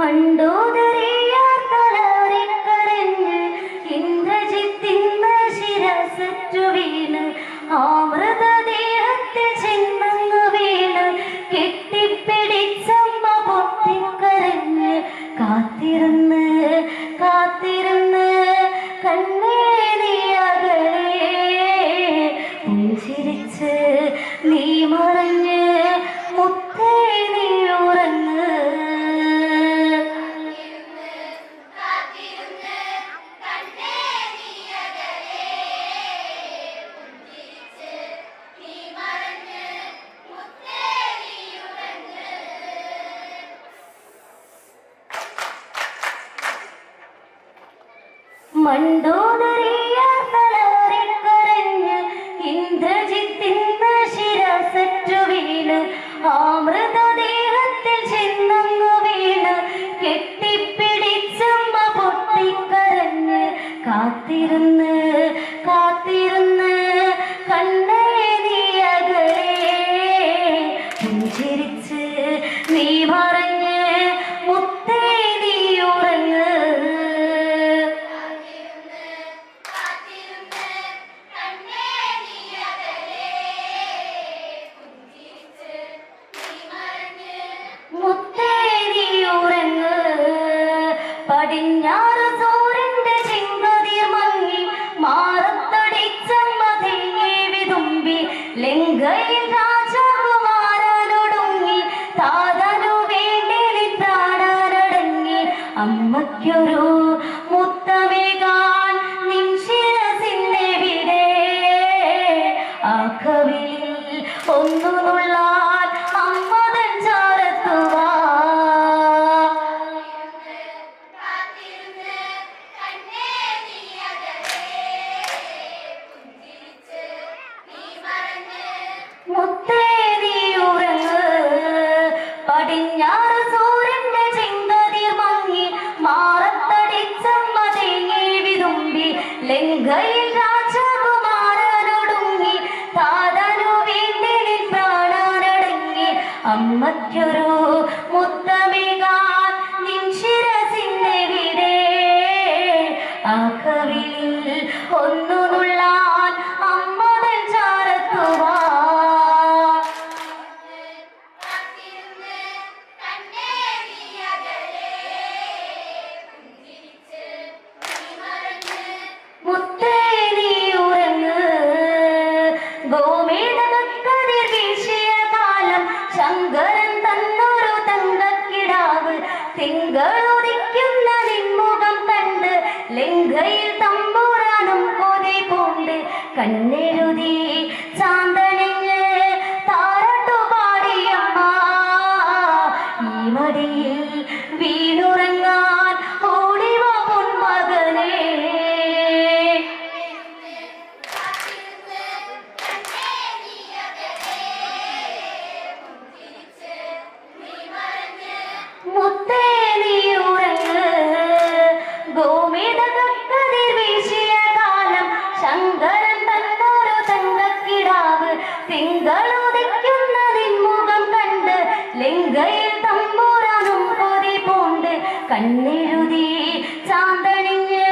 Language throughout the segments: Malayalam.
மண்டோதரே. മണ്ടോദരിയ തലോറിക്കരഞ്ഞ് ഇന്ദ്രജിത്തിന്ന് ശിരസറ്റു വീണ് ആമൃത ദേഹത്തിൽ ചെന്നങ്ങു വീണ് കെട്ടിപ്പിടിച്ചമ്മ പൊട്ടിക്കരഞ്ഞ് കാത്തിരുന്നു your मध्युरो കണ്ണെഴുതി നിഴുതി ചാന്തണിഞ്ഞ്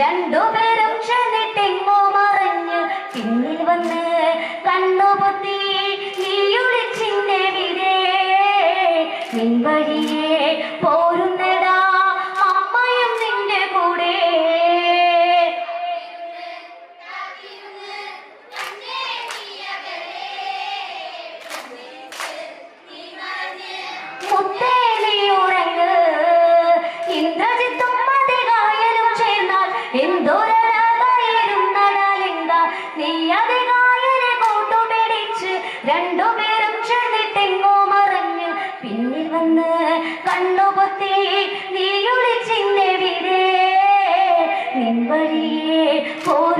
രണ്ടുപേരും ക്ഷണിട്ടെങ്ങോ മറിഞ്ഞ് പിന്നിൽ വന്ന് കണ്ണുപൊത്തി നീയൊളിച്ചിന്നെവിടെ നിൻവഴിയെ പോരുന്നടാ അമ്മയും നിന്റെ കൂടെ. മുത്തേ നിന്ന് കണ്ണുപൊത്തി നീയൊളിച്ചിന്നെവിടെ നിൻ വഴിയേ പോരും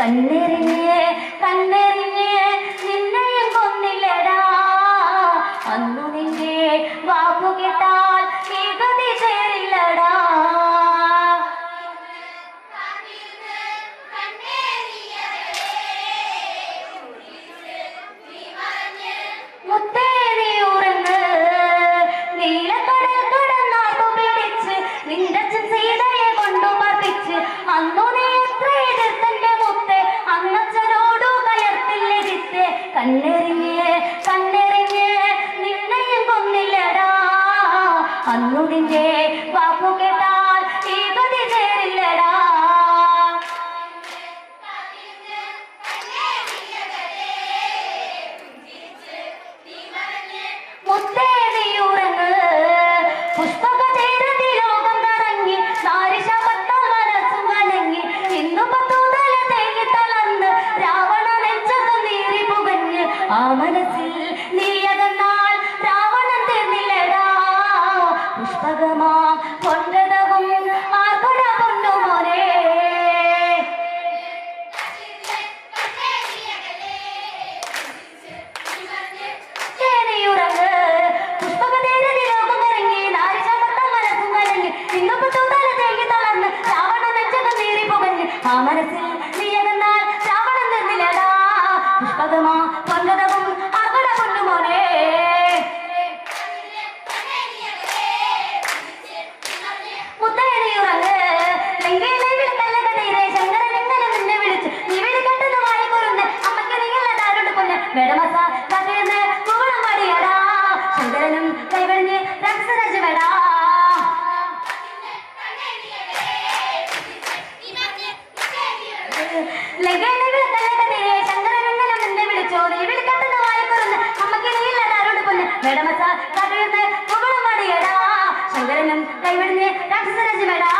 കണ്ണെറിഞ്ഞ് കണ്ണെറിഞ്ഞ് നിന്നെയും കൊന്നില്ലടാ. അന്നു നിന്നെ വാക്കുകെട്ടാൽ നികുതി ചേരില്ലടാ. പുഷ്പകമാ കൊണ്ടതവും ആർപ്പട കൊണ്ടുമോനെ മനസ്സിൽ നീ അകന്നാൽ ശ്രാവണം നിർമ്മിലടാ പുഷ്പകമാ 하지 말라.